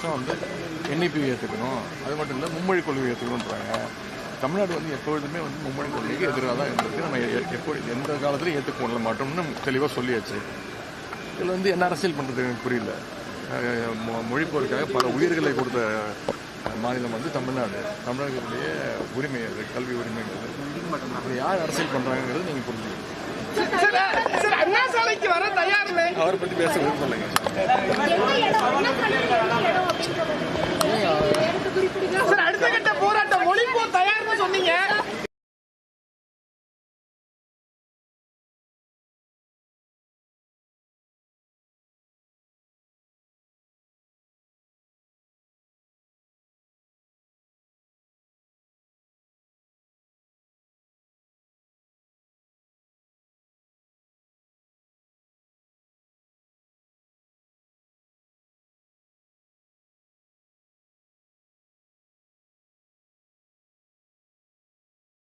வருஷம் வந்து என்இபி ஏற்றுக்கணும் அது மட்டும் இல்லை மும்மொழி கொள்கை ஏற்றுக்கணுன்றாங்க தமிழ்நாடு வந்து எப்பொழுதுமே வந்து மும்மொழி கொள்கைக்கு எதிராக தான் இருந்திருக்கு. நம்ம எப்பொழுது எந்த காலத்திலையும் ஏற்றுக்கொள்ள மாட்டோம்னு தெளிவாக சொல்லியாச்சு. இதில் வந்து என்ன அரசியல் பண்ணுறது எனக்கு புரியல. அஹ் மொ- மொழி போருக்காக பல உயிர்களை கொடுத்த மாநிலம் வந்து தமிழ்நாடு. தமிழர்களுடைய உரிமை அது கல்வி உரிமைங்கிறது. அது யார் அரசியல் பண்ணுறாங்கிறது நீங்கள் புரிஞ்சுக்கணும். சார் சார் அண்ணா சாலைக்கு வர தயார் இல்லை? அவரை பற்றி பேச விரும்பலைங்க போராட்டம் ஒழிப்போம் தயார்னு சொன்னீங்க.